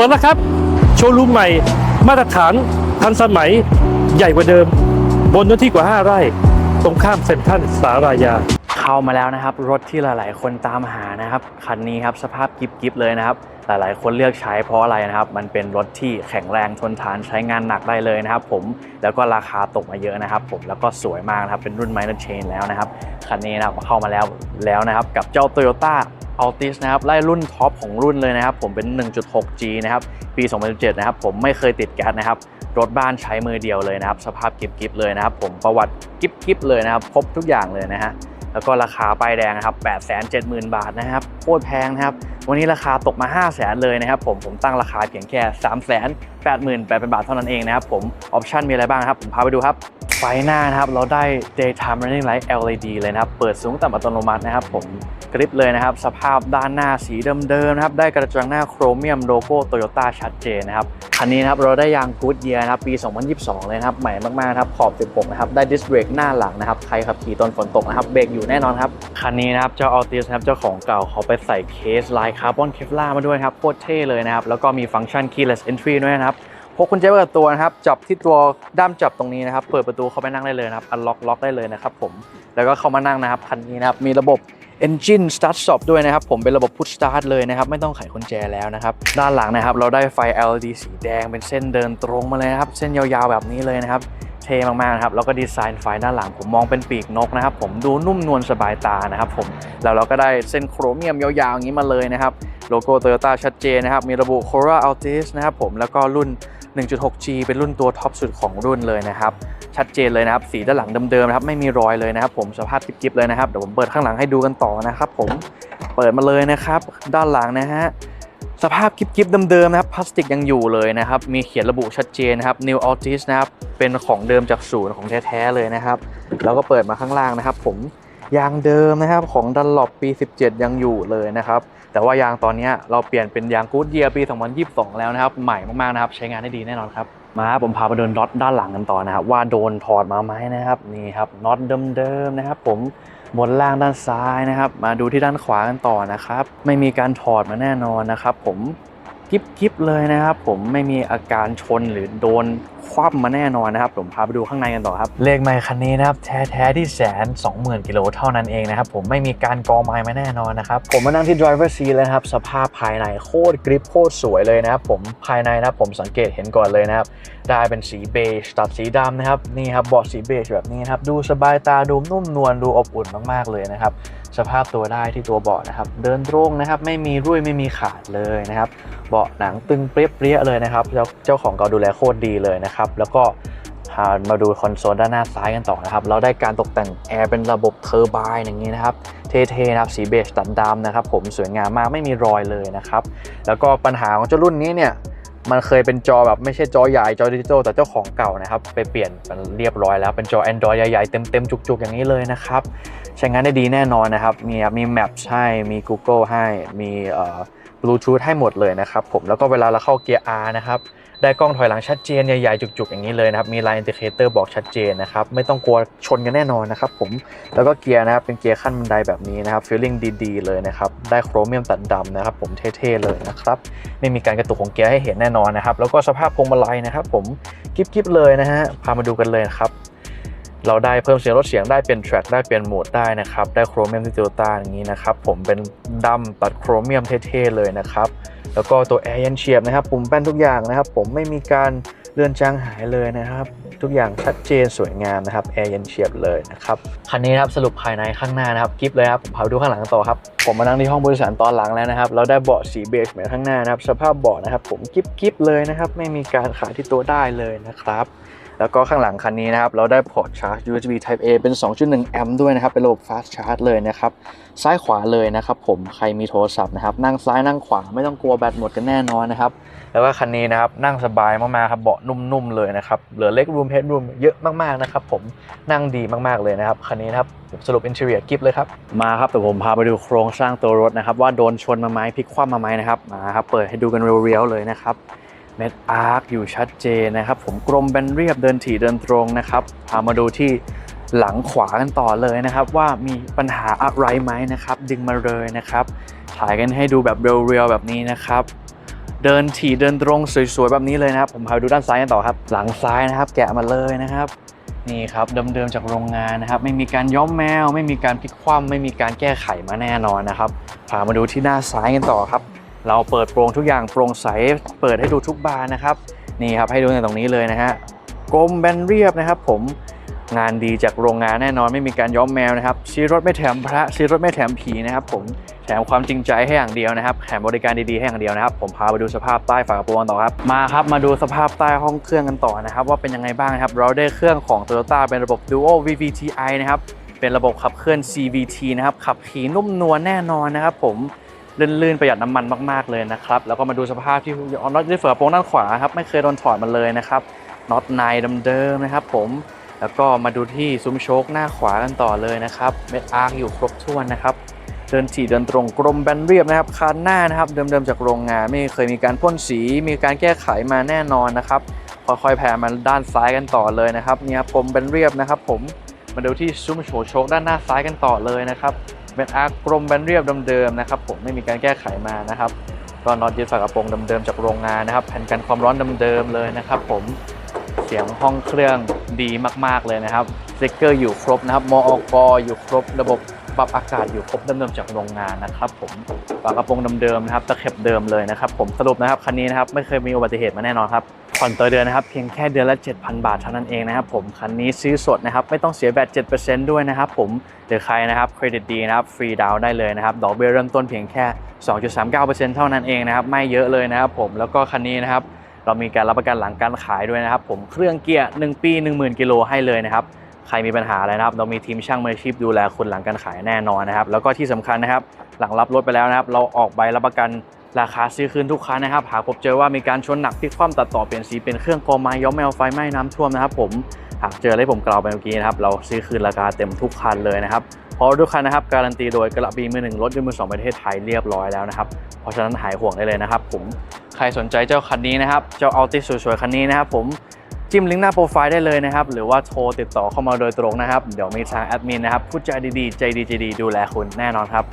ปิดแล้วครับ โชว์รูมใหม่ มาตรฐานทันสมัยใหญ่กว่าเดิม บนเนื้อที่กว่า 5 ไร่ ตรงข้ามเซ็นทรัลสารายา เข้ามาแล้วนะครับ รถที่หลาย ๆ คนตามหานะครับคันนี้ครับสภาพกิบกิบเลยนะครับ หลาย ๆ คนเลือกใช้เพราะอะไรนะครับ มันเป็นรถที่แข็งแรงทนทานใช้งานหนักได้เลยนะครับ ผมแล้วก็ราคาตกมาเยอะนะครับ ผมแล้วก็สวยมากนะครับเป็นรุ่น Minor Chain แล้วนะครับคันนี้นะครับเข้ามาแล้วแล้วนะครับกับเจ้า Toyota Altis นะครับไล่รุ่นท็อปของรุ่นเลยนะครับ ผมเป็น 1.6G นะครับ ปี 2017 นะครับ ผมไม่เคยติดแก๊สนะครับ รถบ้านใช้มือเดียวเลยนะครับ สภาพกิบๆเลยนะครับ ผมประวัติกิบๆเลยนะครับ ครบทุกอย่างเลยนะฮะแล้วก็ราคาป้ายแดงนะครับ 870,000 บาทนะครับ โคตรแพงนะครับ วันนี้ราคาตกมา 5 0 0 0 0 0เลยนะครับผม ผมตั้งราคาเพียงแค่ 388,000 บาทเท่านั้นเองนะครับผม ออปชันมีอะไรบ้างครับ ผมพาไปดูครับ ไฟหน้านะครับ เราได้ daytime running light LED เลยนะครับ เปิดสูงต่ำอัตโนมัตินะครับผม กริปเลยนะครับ สภาพด้านหน้าสีเดิมๆนะครับ ได้กระจังหน้าโครเมียมโลโก้โตโยต้าชัดเจนนะครับ คันนี้นะครับเราได้ยางกูดเยียนะครับ ปี 2022 เลยนะครับ ใหม่มากๆครับขอบ 16 นะครับ ได้ดิสเบรกหน้าหลังนะครับ ใครขับขี่ตอนฝนตกนะครับ เบรกอยู่แน่นอนครับ คันนี้นะครับเจ้า Altis นะครับ เจ้าของเก่าเขาไปใส่เคสลายคาร์บอนเคฟลามาด้วยครับ โคตรเท่เลยนะครับ แล้วก็มีฟังก์ชัน keyless entry ด้วยนะครับพกกุญแจไว้กับตัวนะครับ จับที่ตัวด้ามจับตรงนี้นะครับ เปิดประตูเข้าไปนั่งได้เลยนะครับ อันล็อกล็อกได้เลยนะครับผม แล้วก็เข้ามานั่งนะครับ คันนี้นะครับ มีระบบ Engine Start Stop ด้วยนะครับ ผมเป็นระบบ Push Start เลยนะครับ ไม่ต้องไขกุญแจแล้วนะครับ ด้านหลังนะครับ เราได้ไฟ LED สีแดงเป็นเส้นเดินตรงมาเลยนะครับ เส้นยาวๆแบบนี้เลยนะครับเท่มากๆนะครับแล้วก็ดีไซน์ไฟด้านหลังผมมองเป็นปีกนกนะครับ ผมดูนุ่มนวลสบายตานะครับผมแล้วเราก็ได้เส้นโครเมียมยาวๆอย่างนี้มาเลยนะครับโลโก้ Toyota ชัดเจนนะครับ มีระบุ Corolla Altis นะครับผมแล้วก็รุ่น 1.6G เป็นรุ่นตัวท็อปสุดของรุ่นเลยนะครับ ชัดเจนเลยนะครับ สีด้านหลังเดิมๆนะครับไม่มีรอยเลยนะครับ ผมสภาพกิ๊บๆเลยนะครับเดี๋ยวผมเปิดข้างหลังให้ดูกันต่อนะครับ ผมเปิดมาเลยนะครับ ด้านหลังนะฮะสภาพกิ๊บๆเดิมๆนะครับพลาสติกยังอยู่เลยนะครับ มีเขียนระบุชัดเจนนะครับ New Altis นะครับ เป็นของเดิมจากศูนย์ของแท้ๆเลยนะครับ แล้วก็เปิดมาข้างล่างนะครับ ผม ยางเดิมนะครับของดันหลบปี 17 ยังอยู่เลยนะครับ แต่ว่ายางตอนนี้เราเปลี่ยนเป็นยางกู๊ดเยียปี 2022 แล้วนะครับ ใหม่มากๆนะครับใช้งานได้ดีแน่นอนครับมาครับผมพาไปเดินน็อตด้านหลังกันต่อนะครับว่าโดนถอดมาไหมนะครับนี่ครับน็อตเดิมๆนะครับ ผมบนล่างด้านซ้ายนะครับ มาดูที่ด้านขวากันต่อนะครับ ไม่มีการถอดมาแน่นอนนะครับ ผมกิ๊บๆเลยนะครับ ผมไม่มีอาการชนหรือโดนคว่ำมาแน่นอนนะครับผมพาไปดูข้างในกันต่อครับ เลขไมค์คันนี้นะครับแท้ๆที่แสนสองหมื่นกิโลเท่านั้นเองนะครับผมไม่มีการกอไม้มาแน่นอนนะครับผมมานั่งที่ driver seat แล้วนะครับสภาพภายในโคตรกริปโคตรสวยเลยนะครับผมภายในนะครับผมสังเกตเห็นก่อนเลยนะครับได้เป็นสีเบจตัดสีดำนะครับนี่ครับเบาะสีเบจแบบนี้นะครับดูสบายตาดูนุ่มนวลดูอบอุ่นมากๆเลยนะครับสภาพตัวได้ที่ตัวเบาะนะครับ เดินตรงนะครับ ไม่มีรุ่ยไม่มีขาดเลยนะครับ เบาะหนังตึงเปรี้ยๆเลยนะครับ เจ้าเจ้าของก็ดูแลโคตรดีเลยนะครับ แล้วก็มาดูคอนโซลด้านหน้าซ้ายกันต่อนะครับ เราได้การตกแต่งแอร์เป็นระบบเทอร์ไบน์อย่างนี้นะครับ เท่ๆนะครับสีเบจตัดดำนะครับ ผมสวยงามมากไม่มีรอยเลยนะครับ แล้วก็ปัญหาของเจ้ารุ่นนี้เนี่ยมันเคยเป็นจอแบบไม่ใช่จอใหญ่จอดิจิตอลแต่เจ้าของเก่านะครับ ไปเปลี่ยนเรียบร้อยแล้วเป็นจอ Android ใหญ่ๆ เต็มๆ จุกๆ อย่างนี้เลยนะครับ ใช้งานได้ดีแน่นอนนะครับ มีมี Map ให้มี Google ให้มีเอ่อ Bluetooth ให้หมดเลยนะครับผมแล้วก็เวลาเราเข้าเกียร์ R นะครับได้กล้องถอยหลังชัดเจนใหญ่ๆจุกๆ อย่างนี้เลยนะครับมี Line Indicator บอกชัดเจนนะครับไม่ต้องกลัวชนกันแน่นอนนะครับผมแล้วก็เกียร์นะครับเป็นเกียร์ขั้นบันไดแบบนี้นะครับฟีลลิ่งดีๆเลยนะครับได้โครเมียมตัดดำนะครับผมเท่ๆเลยนะครับไม่มีการกระตุกของเกียร์ให้เห็นแน่นอนนะครับแล้วก็สภาพพวงมาลัยนะครับผมกิ๊บๆเลยนะฮะพามาดูกันเลยครับ เราได้เพิ่มเสียงลดเสียงได้เปลี่ยนแทร็กได้เปลี่ยนโหมดได้นะครับ ได้โครเมียมที่โตโยต้าอย่างนี้นะครับ ผมเป็นดำตัดโครเมียมเท่ๆเลยนะครับ แล้วก็ตัวแอร์ยันเฉียบนะครับ ปุ่มแป้นทุกอย่างนะครับ ผมไม่มีการเลื่อนจางหายเลยนะครับ ทุกอย่างชัดเจนสวยงามนะครับแอร์เย็นเฉียบเลยนะครับคันนี้นะครับสรุปภายในข้างหน้านะครับกิฟเลยครับผมพาไปดูข้างหลังกันต่อครับผมมานั่งที่ห้องบริษัทตอนหลังแล้วนะครับ เราได้เบาะสีเบจเหมือนข้างหน้านะครับ สภาพเบาะนะครับ ผมกิฟกิฟเลยนะครับ ไม่มีการขาดที่ตัวได้เลยนะครับ แล้วก็ข้างหลังคันนี้นะครับ เราได้พอร์ตชาร์จ USB Type A เป็น 2.1 แอมป์ด้วยนะครับ เป็นระบบ Fast Charge เลยนะครับ ซ้ายขวาเลยนะครับผม ใครมีโทรศัพท์นะครับ นั่งซ้ายนั่งขวาไม่ต้องกลัวแบตหมดกันแน่นอนนะครับ แล้วก็คันนี้นะครับ นั่งสบายมากๆครับ เบาะนุ่มๆเลยนะครับ เหลือเล็กรูมเฮดรูมเยอะมากๆนะครับผม นั่งดีมากๆเลยนะครับ คันนี้นะครับสรุปอินเทอร์เนียกิฟเลยครับ มาครับแต่ผมพาไปดูโครงสร้างตัวรถนะครับ ว่าโดนชนมาไหมพลิกคว่ำมาไหมนะครับ มาครับ เปิดให้ดูกันเรียวๆเลยนะครับ เม็ดอาร์คอยู่ชัดเจนนะครับ ผมกลมแบนเรียบเดินถี่เดินตรงนะครับพามาดูที่หลังขวากันต่อเลยนะครับ ว่ามีปัญหาอะไรไหมนะครับ ดึงมาเลยนะครับ ถ่ายกันให้ดูแบบเรียวๆแบบนี้นะครับเดินถี่เดินตรงสวยๆแบบนี้เลยนะครับ ผมพาดูด้านซ้ายกันต่อครับ หลังซ้ายนะครับ แกะมาเลยนะครับ นี่ครับเดิมๆจากโรงงานนะครับ ไม่มีการย้อมแมว ไม่มีการพลิกคว่ำไม่มีการแก้ไขมาแน่นอนนะครับพามาดูที่หน้าซ้ายกันต่อครับ เราเปิดโปร่งทุกอย่างโปร่งใส เปิดให้ดูทุกบานนะครับ นี่ครับให้ดูในตรงนี้เลยนะฮะกลมแบนเรียบนะครับ ผมงานดีจากโรงงานแน่นอนไม่มีการย้อมแมวนะครับชี้รถไม่แถมพระชี้รถไม่แถมผีนะครับ ผมแถมความจริงใจให้อย่างเดียวนะครับแถมบริการดีๆให้อย่างเดียวนะครับ ผมพาไปดูสภาพใต้ฝากระโปรงต่อครับมาครับมาดูสภาพใต้ห้องเครื่องกันต่อนะครับ ว่าเป็นยังไงบ้างนะครับ เราได้เครื่องของ Toyota เป็นระบบ Duo VVTi นะครับเป็นระบบขับเคลื่อน CVT นะครับขับขี่นุ่มนวลแน่นอนนะครับ ผม ลื่นๆประหยัดน้ำมันมากๆเลยนะครับแล้วก็มาดูสภาพที่น็อตที่เฟือระโปรงด้านขวาครับไม่เคยโดนถอดมันเลยนะครับน็อตในเดิมๆนะครับ ผมแล้วก็มาดูที่ซุ้มโชคหน้าขวากันต่อเลยนะครับเม็ดอาร์คอยู่ครบถ้วนนะครับเดินถี่เดินตรงกลมแบนเรียบนะครับคันหน้านะครับเดิมๆจากโรงงานไม่เคยมีการพ่นสี มีการแก้ไขมาแน่นอนนะครับค่อยๆแผ่มาด้านซ้ายกันต่อเลยนะครับเนี่ยครับกลมแบนเรียบนะครับ ผมมาดูที่ซุ้มโชโชคด้านหน้าซ้ายกันต่อเลยนะครับ เป็นอาร์กลมแบนเรียบเดิมๆนะครับผมไม่มีการแก้ไขมานะครับก็น็อตยึดฝากระโปรงเดิมๆจากโรงงานนะครับแผ่นกันความร้อนเดิมๆเลยนะครับ ผมเสียงห้องเครื่องดีมากๆเลยนะครับสติ๊กเกอร์อยู่ครบนะครับมอกอยู่ครบระบบ ปรับอากาศอยู่ครบเดิมๆจากโรงงานนะครับผมฝากระโปรงเดิมๆนะครับตะเข็บเดิมเลยนะครับผมสรุปนะครับคันนี้นะครับไม่เคยมีอุบัติเหตุมาแน่นอนครับผ่อนต่อเดือนนะครับเพียงแค่เดือนละ 7,000 บาทเท่านั้นเองนะครับผมคันนี้ซื้อสดนะครับไม่ต้องเสียแบต7%ด้วยนะครับผมหรือใครนะครับเครดิตดีนะครับฟรีดาวได้เลยนะครับดอกเบี้ยเริ่มต้นเพียงแค่ 2.39%เท่านั้นเองนะครับไม่เยอะเลยนะครับผมแล้วก็คันนี้นะครับเรามีการรับประกันหลังการขายด้วยนะครับผมเครื่องเกียร์ 1 ปี 10,000 กิโลให้เลยนะครับ ใครมีปัญหาอะไรนะครับ เรามีทีมช่างมืออาชีพดูแลคุณหลังการขายแน่นอนนะครับ แล้วก็ที่สำคัญนะครับ หลังรับรถไปแล้วนะครับ เราออกใบรับประกันราคาซื้อคืนทุกคันนะครับ หากพบเจอว่ามีการชนหนักพลิกคว่ำตัดต่อเปลี่ยนสีเป็นเครื่องกรองไม้ย้อมแมวไฟไหม้น้ำท่วมนะครับ ผมหากเจออะไรผมกล่าวไปเมื่อกี้นะครับ เราซื้อคืนราคาเต็มทุกคันเลยนะครับเพราะทุกคันนะครับการันตีโดยกระบี่มือหนึ่งรถยนต์มือสองประเทศไทยเรียบร้อยแล้วนะครับ เพราะฉะนั้นหายห่วงได้เลยนะครับ ผมใครสนใจเจ้าคันนี้นะครับ เจ้าอัลติสวยๆคันนี้นะครับ ผม จิ้มลิงก์หน้าโปรไฟล์ได้เลยนะครับ หรือว่าโทรติดต่อเข้ามาโดยตรงนะครับ เดี๋ยวมีทางแอดมินนะครับพูดจาดีๆ ใจดีใจดีดูแลคุณแน่นอนครับ